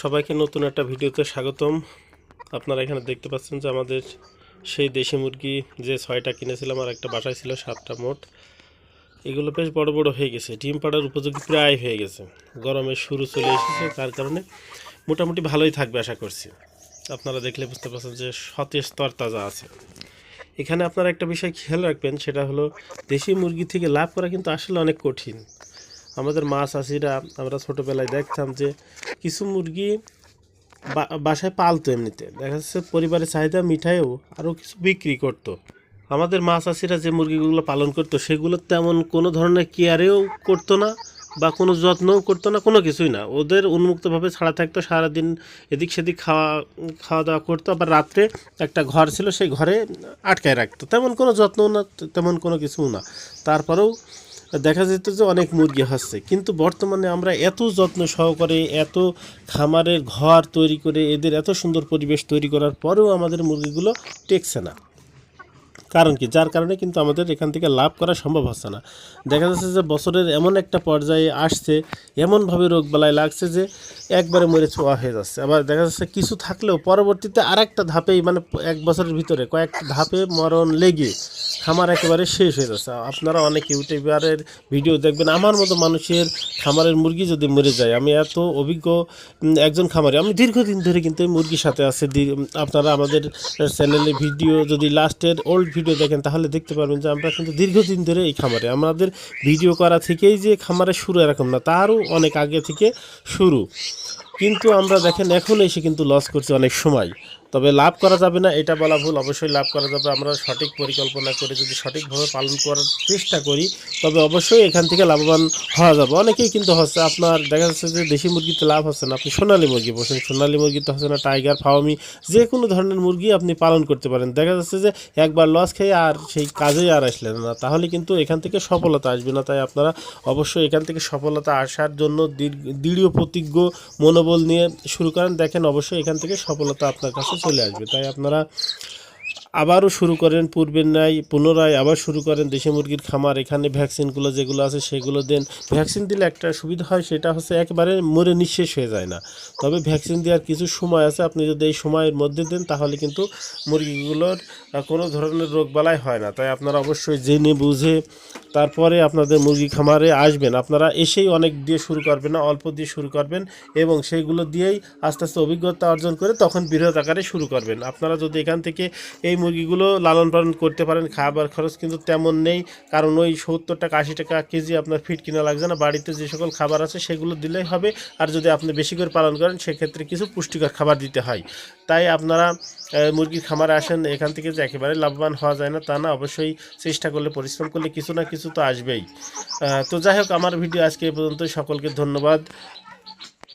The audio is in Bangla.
সবাইকে নতুন একটা ভিডিওতে স্বাগতম। আপনারা এখানে দেখতে পাচ্ছেন যে আমাদের সেই দেশি মুরগি যে ছয়টা কিনেছিলাম আর একটা বাসায় ছিল সাতটা মোট, এগুলো বেশ বড় বড় হয়ে গেছে। ডিম পাড়ার উপযোগী প্রায় হয়ে গেছে। গরমের শুরু চলে এসেছে, তার কারণে মোটামুটি ভালোই থাকবে আশা করছি। আপনারা দেখলে বুঝতে পারছেন যে সতেজ তরতাজা আছে। এখানে আপনারা একটা বিষয় খেয়াল রাখবেন, সেটা হলো দেশি মুরগি থেকে লাভ করা কিন্তু আসলে অনেক কঠিন। আমাদের মা চাষিরা আমরা ছোটোবেলায় দেখতাম যে কিছু মুরগি বাসায় পালতো এমনিতে। দেখা যাচ্ছে পরিবারের চাহিদা মিঠাইও আরও কিছু বিক্রি করতো। আমাদের মা চাষিরা যে মুরগিগুলো পালন করতো, সেগুলো তেমন কোনো ধরনের কেয়ারেও করতো না বা কোনো যত্নও করতো না, কোনো কিছুই না। ওদের উন্মুক্তভাবে ছাড়া থাকতো, সারাদিন এদিক সেদিক খাওয়া খাওয়া দাওয়া করতো, আবার রাত্রে একটা ঘর ছিল, সেই ঘরে আটকায় রাখতো। তেমন কোনো যত্নও না, তেমন কোনো কিছুও না। তারপরেও দেখা যেত যে অনেক মুরগি হচ্ছে কিন্তু বর্তমানে আমরা এত যত্ন সহকারে, এত খামারের ঘর তৈরি করে, এদের এত সুন্দর পরিবেশ তৈরি করার পরেও আমাদের মুরগিগুলো টেকছে না। কারণ কি? যার কারণে কিন্তু আমাদের এখান থেকে লাভ করা সম্ভব হচ্ছে না। দেখা যাচ্ছে যে বছরের এমন একটা পর্যায়ে আসছে, এমনভাবে রোগবালাই লাগছে যে একবারে মরে ছোঁয়া হয়ে যাচ্ছে। আবার দেখা যাচ্ছে কিছু থাকলেও পরবর্তীতে আর একটা ধাপেই মানে এক বছরের ভিতরে কয়েকটা ধাপে মরণ লেগে খামার একেবারে শেষ হয়ে যাচ্ছে আপনারা অনেক ইউটিউবারের ভিডিও দেখবেন, আমার মতো মানুষের খামারের মুরগি যদি মরে যায়, আমি এত অভিজ্ঞ একজন খামারে, আমি দীর্ঘদিন ধরে কিন্তু মুরগির সাথে আছে। আপনারা আমাদের চ্যানেলে ভিডিও, যদি লাস্টের ওল্ড ভিডিও দেখেন, তাহলে দেখতে পারবেন যে আমরা কিন্তু দীর্ঘদিন ধরে এই খামারে। আমাদের ভিডিও করা থেকেই যে খামারে শুরু এরকম না, তারও অনেক আগে থেকে শুরু। কিন্তু আমরা দেখেন, এখন এসে কিন্তু লস করছি অনেক সময়। তবে লাভ করা যাবে না, এটা বলা ভুল। অবশ্যই লাভ করা যাবে। আমরা সঠিক পরিকল্পনা করে যদি সঠিকভাবে পালন করার চেষ্টা করি, তবে অবশ্যই এখান থেকে লাভবান হওয়া যাবে। অনেকেই কিন্তু হচ্ছে আপনার, দেখা যাচ্ছে যে দেশি মুরগিতে লাভ হচ্ছে না। আপনি সোনালী মুরগি বসেন, সোনালী মুরগিতে হচ্ছে না টাইগার ফাওয়ামি যে কোনো ধরনের মুরগি আপনি পালন করতে পারেন। দেখা যাচ্ছে যে একবার লস খেয়ে আর সেই কাজেই আর আসলেন না। তাহলে কিন্তু এখান থেকে সফলতা আসবে না। তাই আপনারা অবশ্যই এখান থেকে সফলতা আসার জন্য দৃঢ়, প্রতিজ্ঞ, মনোবল নিয়ে শুরু করেন। দেখেন অবশ্যই এখান থেকে সফলতা আপনার কাছে চলে আসবে। তাই আপনারা আবারও শুরু করেন, পূর্বের ন্যায় পুনরায় আবার শুরু করেন দেশি মুরগির খামার। এখানে ভ্যাকসিনগুলো যেগুলো আছে সেগুলো দেন। ভ্যাকসিন দিলে একটা সুবিধা হয়, সেটা হচ্ছে একেবারে মরে নিঃশেষ হয়ে যায় না। তবে ভ্যাকসিন দেওয়ার কিছু সময় আছে, আপনি যদি এই সময়ের মধ্যে দেন তাহলে কিন্তু মুরগিগুলোর কোনো ধরনের রোগবালাই হয় না। তাই আপনারা অবশ্যই জেনে বুঝে তারপরে আপনাদের মুরগি খামারে আসবেন। আপনারা এসেই অনেক দিয়ে শুরু করবেন না, অল্প দিয়ে শুরু করবেন এবং সেইগুলো দিয়েই আস্তে আস্তে অভিজ্ঞতা অর্জন করে তখন বৃহৎ আকারে শুরু করবেন। আপনারা যদি এখান থেকে এই মুরগিগুলো লালন পালন করতে পারেন, খাবার খরচ কিন্তু তেমন নেই, কারণ ওই সত্তর টাকা, আশি টাকা কেজি আপনার ফিট কিনা লাগছে না। বাড়িতে যে সকল খাবার আছে সেগুলো দিলেই হবে। আর যদি আপনি বেশি করে পালন করেন, সেক্ষেত্রে কিছু পুষ্টিকর খাবার দিতে হয়। তাই আপনারা মুরগির খামারে আসেন, এখান থেকে যে একেবারে লাভবান হওয়া যায় না, তা না। অবশ্যই চেষ্টা করলে, পরিশ্রম করলে কিছু না কিছু তো আসবেই। তো যাই হোক আমার ভিডিও আজকে এই পর্যন্ত সকলকে ধন্যবাদ।